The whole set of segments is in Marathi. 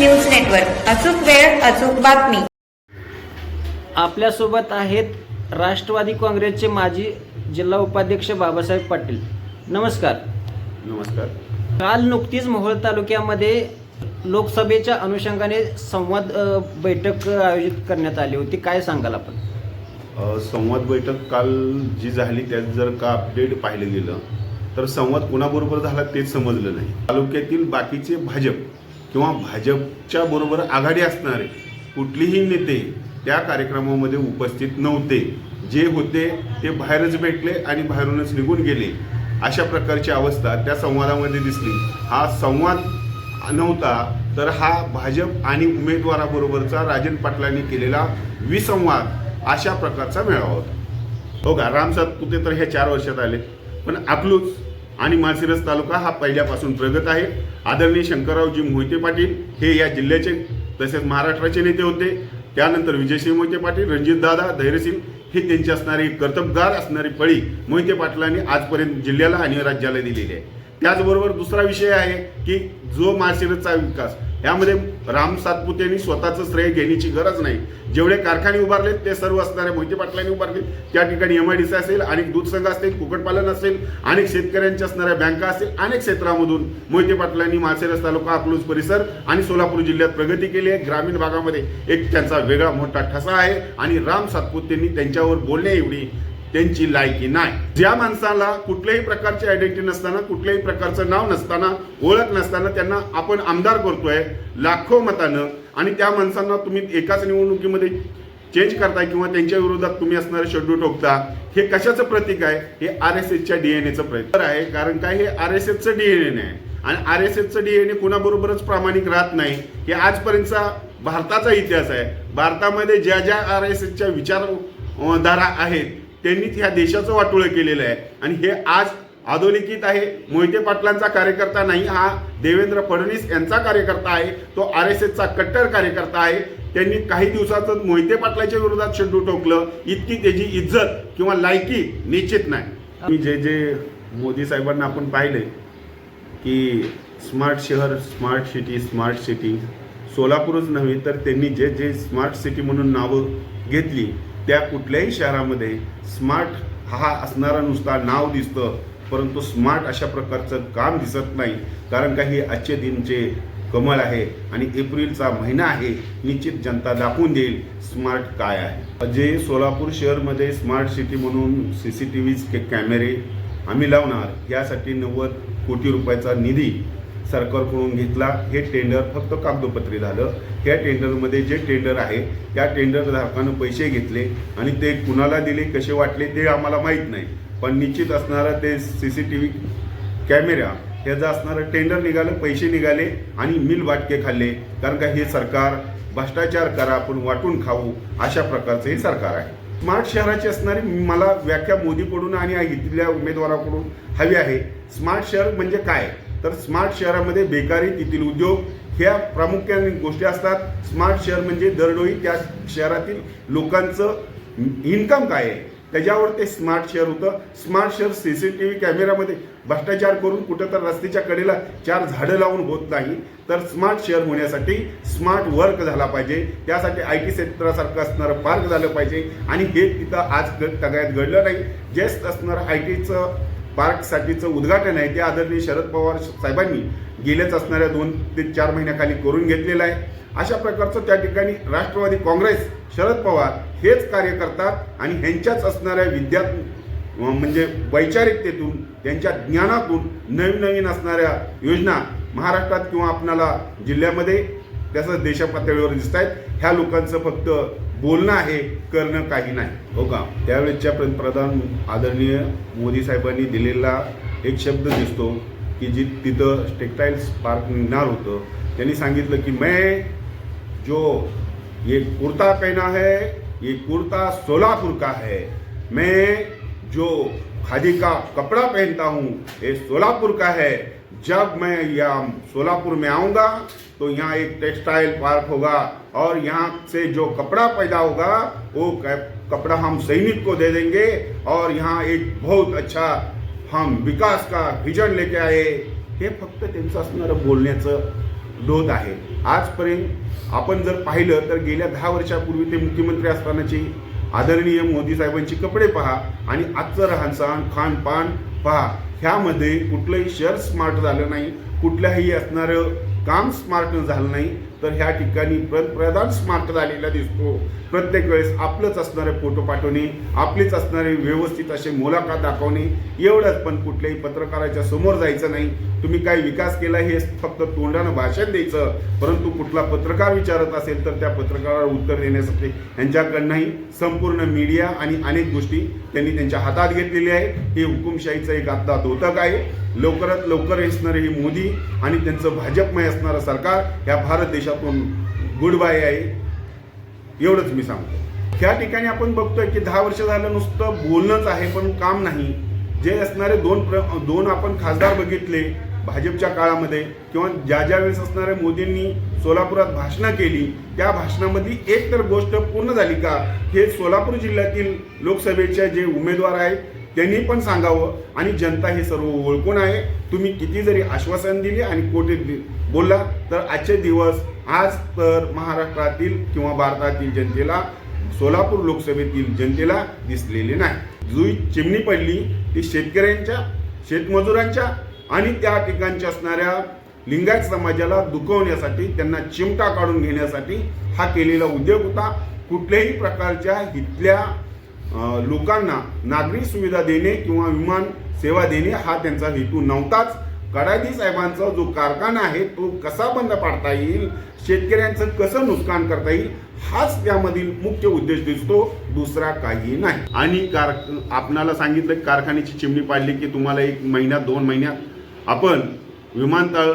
News network. अचूक वेळ अचूक बातमी. आपल्यासोबत आहेत राष्ट्रवादी काँग्रेसचे माजी जिल्हा उपाध्यक्ष बाबासाहेब पाटील. नमस्कार. नमस्कार. काल नुकतीच मोहोळ तालुक्यामध्ये लोकसभेच्या अनुषंगाने संवाद बैठक आयोजित करण्यात आली होती. काय सांगाल आपण? संवाद बैठक काल जी झाली त्यात जर का अपडेट पाहिलं गेलं तर संवाद कोणाबरोबर झाला तेच समजलं नाही. तालुक्यातील बाकीचे भाजप किंवा भाजपच्या बरोबर आघाडी असणारे कुठलेही नेते त्या कार्यक्रमामध्ये उपस्थित नव्हते. जे होते ते बाहेरच भेटले आणि बाहेरूनच निघून गेले. अशा प्रकारची अवस्था त्या संवादामध्ये दिसली. हा संवाद नव्हता तर हा भाजप आणि उमेदवाराबरोबरचा राजन पाटलांनी केलेला विसंवाद अशा प्रकारचा मेळावा होता. हो का? राम सातपुते तर ह्या चार वर्षात आले. पण आपलूच आणि माळशिरस तालुका हा पहिल्यापासून प्रगत आहे. आदरणीय शंकररावजी मोहिते पाटील हे या जिल्ह्याचे तसेच महाराष्ट्राचे नेते होते. त्यानंतर विजयसिंह मोहिते पाटील रणजितदादा धैर्यसिंग हे त्यांची असणारी कर्तबगार असणारी फळी मोहिते पाटलांनी आजपर्यंत जिल्ह्याला आणि राज्याला दिलेली आहे. त्याचबरोबर दुसरा विषय आहे की जो माळशिरसचा विकास यामध्ये राम सातपुतेंनी स्वतःचं श्रेय घेण्याची गरज नाही. जेवढे कारखाने उभारलेत ते सर्व असणारे मोहिते पाटलांनी उभारले त्या ठिकाणी एम आय डी सी असेल अनेक दूध संघ असतील कुक्कुटपालन असेल अनेक शेतकऱ्यांच्या असणाऱ्या बँका असतील अनेक क्षेत्रामधून मोहिते पाटलांनी माळशिरस तालुका अकलूज परिसर आणि सोलापूर जिल्ह्यात प्रगती केली आहे. ग्रामीण भागामध्ये एक त्यांचा वेगळा मोठा ठसा आहे आणि राम सातपुतेंनी त्यांच्यावर बोलणे एवढी त्यांची लायकी नाही. ज्या माणसाला कुठल्याही प्रकारची आयडेंटिटी नसताना कुठल्याही प्रकारचं नाव नसताना ओळख नसताना त्यांना आपण आमदार करतोय लाखो मतानं आणि त्या माणसांना तुम्ही एकाच निवडणुकीमध्ये चेंज करताय किंवा त्यांच्या विरोधात तुम्ही असणारे शेड्यू ठोकता हे कशाचं प्रतीक आहे? हे आर एस एसच्या डीएनएचं प्रतीक आहे. कारण काय? हे आर एस एसचं डीएनए आहे. आणि आर एस एसचं डीएनए कुणाबरोबरच प्रामाणिक राहत नाही हे आजपर्यंतचा भारताचा इतिहास आहे. भारतामध्ये ज्या ज्या आर एस एसच्या विचारधारा आहेत त्यांनी ह्या देशाचं वाटोळं केलेलं आहे. आणि हे आज अधोलिखित आहे. मोहिते पाटलांचा कार्यकर्ता नाही हा देवेंद्र फडणवीस यांचा कार्यकर्ता आहे. तो आर एस एसचा कट्टर कार्यकर्ता आहे. त्यांनी काही दिवसातच मोहिते पाटलाच्या विरोधात शेड्यू टोकलं इतकी त्याची इज्जत किंवा लायकी निश्चित नाही. मी जे जे मोदी साहेबांना आपण पाहिले की स्मार्ट शहर स्मार्ट सिटी स्मार्ट सिटी सोलापूरच नव्हे तर त्यांनी जे जे स्मार्ट सिटी म्हणून नावं घेतली त्या कुठल्याही शहरामध्ये स्मार्ट हा असणारा नुसता नाव दिसतं परंतु स्मार्ट अशा प्रकारचं काम दिसत नाही. कारण का हे आजचे दिनचे कमल आहे आणि एप्रिलचा महिना आहे निश्चित जनता दाखवून देईल स्मार्ट काय आहे. जे सोलापूर शहरमध्ये स्मार्ट सिटी म्हणून सी सी टी व्ही कॅमेरे आम्ही लावणार यासाठी नव्वद कोटी रुपयाचा निधी सरकारकडून घेतला. हे टेंडर फक्त कागदोपत्री झालं. या टेंडरमध्ये जे टेंडर आहे त्या टेंडर धारकानं पैसे घेतले आणि ते कुणाला दिले कसे वाटले ते आम्हाला माहीत नाही. पण निश्चित असणारं ते C C T V camera ह्याचं असणारं टेंडर निघालं पैसे निघाले आणि मिल वाटके खाल्ले. कारण का हे सरकार भ्रष्टाचार करा आपण वाटून खाऊ अशा प्रकारचं हे सरकार आहे. स्मार्ट शहराची असणारी मला व्याख्या मोदीकडून आणि इथल्या उमेदवाराकडून हवी आहे. स्मार्ट शहर म्हणजे काय? तर स्मार्ट शहरामध्ये बेकारी तेथील उद्योग ह्या प्रामुख्याने गोष्टी असतात. स्मार्ट शहर म्हणजे दरडोई त्या शहरातील लोकांचं इन्कम काय आहे? त्याच्यावर ते स्मार्ट शहर होतं. स्मार्ट शहर सी सी टी व्ही कॅमेरामध्ये भ्रष्टाचार करून कुठं तर रस्त्याच्या कडेला चार झाडं लावून होत नाही. तर स्मार्ट शहर होण्यासाठी स्मार्ट वर्क झाला पाहिजे. त्यासाठी आय टी क्षेत्रासारखं असणारं पार्क झालं पाहिजे. आणि हे तिथं आज ग- तगायत घडलं नाही. जेस्ट असणारं आय टीचं पार्कसाठीचं उद्घाटन आहे ते आदरणीय शरद पवार साहेबांनी गेल्याच असणाऱ्या दोन ते चार महिन्याखाली करून घेतलेलं आहे. अशा प्रकारचं त्या ठिकाणी राष्ट्रवादी काँग्रेस शरद पवार हेच कार्य करतात आणि ह्यांच्याच असणाऱ्या विद्या म्हणजे वैचारिकतेतून त्यांच्या ज्ञानातून नवीन नवीन असणाऱ्या योजना महाराष्ट्रात किंवा आपणाला जिल्ह्यामध्ये तसंच देशा पातळीवर दिसत आहेत ह्या लोकांचं फक्त बोलणं आहे करणं काही नाही. हो का? त्यावेळेच्या पंतप्रधान आदरणीय मोदी साहेबांनी दिलेला एक शब्द दिसतो की जी तिथं टेक्सटाईल्स पार्क निघणार होतं त्यांनी सांगितलं की मैं जो ये कुर्ता पहना है ये कुर्ता सोलापुर का है. मैं जो खादी का कपड़ा पहनता हूँ ये सोलापुर का है. जब मैं यहाँ सोलापुर में आऊँगा तो यहाँ एक टेक्सटाइल पार्क होगा और यहाँ से जो कपड़ा पैदा होगा वो कपड़ा हम सैनिक को दे देंगे और यहाँ एक बहुत अच्छा हम विकास का विजन लेके आए। हे फक्त त्यांचं असणारं बोलण्याचं डोत आहे। आजपर्यंत आपण जर पाहिलं तर गेल्या दहा वर्षापूर्वी ते मुख्यमंत्री असतानाची आदरणीय मोदी साहेबांची कपडे पहा आणि आजचं राहणसहाण खानपान पहा ह्यामध्ये कुठलंही शहर स्मार्ट झालं नाही. कुठल्याही असणारं काम स्मार्ट झालं नाही तर ह्या ठिकाणी प्रधान स्मार्ट झालेला दिसतो. प्रत्येक वेळेस आपलंच असणारे फोटो पाठवणे आपलेच असणारे व्यवस्थित असे मुलाखत दाखवणे एवढंच पण कुठल्याही पत्रकाराच्या समोर जायचं नाही. तुम्ही काय विकास केला हे फक्त तोंडानं भाषण द्यायचं. परंतु कुठला पत्रकार विचारत असेल तर त्या पत्रकाराला उत्तर देण्यासाठी यांच्याकडनंही संपूर्ण मीडिया आणि अनेक गोष्टी त्यांनी त्यांच्या हातात घेतलेल्या आहे हे हुकुमशाहीचं एक आता दोतक आहे. लवकरात लवकर असणारे हे मोदी आणि त्यांचं भाजपमय असणारं सरकार ह्या भारत देशातून गुड बाय आहे. एवढंच मी सांगतो. ह्या ठिकाणी आपण बघतोय की दहा वर्ष झालं नुसतं बोलणंच आहे पण काम नाही. जे असणारे दोन प्र दोन आपण खासदार बघितले भाजपच्या काळामध्ये किंवा ज्या ज्या वेळेस असणाऱ्या मोदींनी सोलापुरात भाषणं केली त्या भाषणामध्ये एक तर गोष्ट पूर्ण झाली का? हे सोलापूर जिल्ह्यातील लोकसभेचे जे उमेदवार आहेत त्यांनी पण सांगावं. आणि जनता हे सर्व ओळखून आहे. तुम्ही किती जरी आश्वासन दिले आणि कोठे दि- बोलला तर आजचे दिवस आज तर महाराष्ट्रातील किंवा भारतातील जनतेला सोलापूर लोकसभेतील जनतेला दिसलेले नाही. जुई चिमणी पडली ती शेतकऱ्यांच्या शेतमजुरांच्या आणि त्या ठिकाणच्या असणाऱ्या लिंगायत समाजाला दुखवण्यासाठी त्यांना चिमटा काढून घेण्यासाठी हा केलेला उद्योग होता. कुठल्याही प्रकारच्या इथल्या लोकांना नागरी सुविधा देणे किंवा विमान सेवा देणे हा त्यांचा हेतू नव्हताच. कडादी साहेबांचा जो कारखाना आहे तो कसा बंद पाडता येईल? शेतकऱ्यांचं कसं नुकसान करता येईल? हाच त्यामधील मुख्य उद्देश दिसतो दुसरा काही नाही. आणि कार आपणाला सांगितलं की कारखान्याची चिमणी पाडली की तुम्हाला एक महिन्यात दोन महिन्यात आपण विमानतळ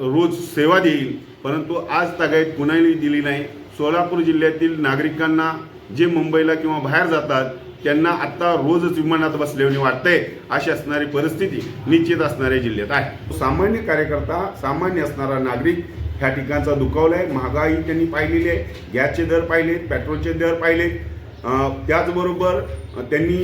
रोज सेवा देईल परंतु आज तगायत कुणालाही दिली नाही. सोलापूर जिल्ह्यातील नागरिकांना जे मुंबईला किंवा बाहेर जातात त्यांना आत्ता रोजच विमानात बसल्याने वाटतंय अशी असणारी परिस्थिती निश्चित असणाऱ्या जिल्ह्यात आहे. सामान्य कार्यकर्ता सामान्य असणारा नागरिक ह्या ठिकाणचा दुखावला आहे महागाई त्यांनी पाहिलेली आहे गॅसचे दर पाहिलेत पेट्रोलचे दर पाहिलेत. त्याचबरोबर त्यांनी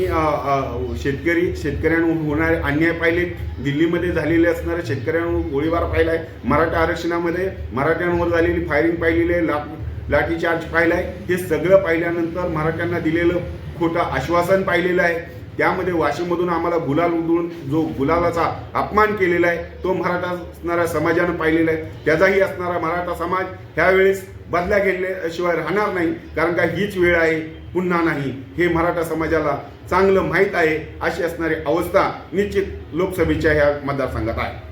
शेतकरी शेतकऱ्यांवर होणारे अन्याय पाहिले दिल्लीमध्ये झालेले असणारे शेतकऱ्यांवर गोळीबार पाहिला आहे मराठा आरक्षणामध्ये मराठ्यांवर झालेली फायरिंग पाहिलेली आहे. लाख लाठीचार्ज पाहिला आहे हे सगळं पाहिल्यानंतर मराठ्यांना दिलेलं खोटं आश्वासन पाहिलेलं आहे. त्यामध्ये वाशिममधून आम्हाला गुलाल उडवून जो गुलालाचा अपमान केलेला आहे तो मराठा असणाऱ्या समाजानं पाहिलेला आहे. त्याचाही असणारा मराठा समाज ह्यावेळेस बदल्या गेल्याशिवाय राहणार नाही कारण का हीच वेळ आहे पुन्हा नाही. हे मराठा समाजाला चांगलं माहीत आहे अशी असणारी अवस्था निश्चित लोकसभेच्या ह्या मतदारसंघात आहे.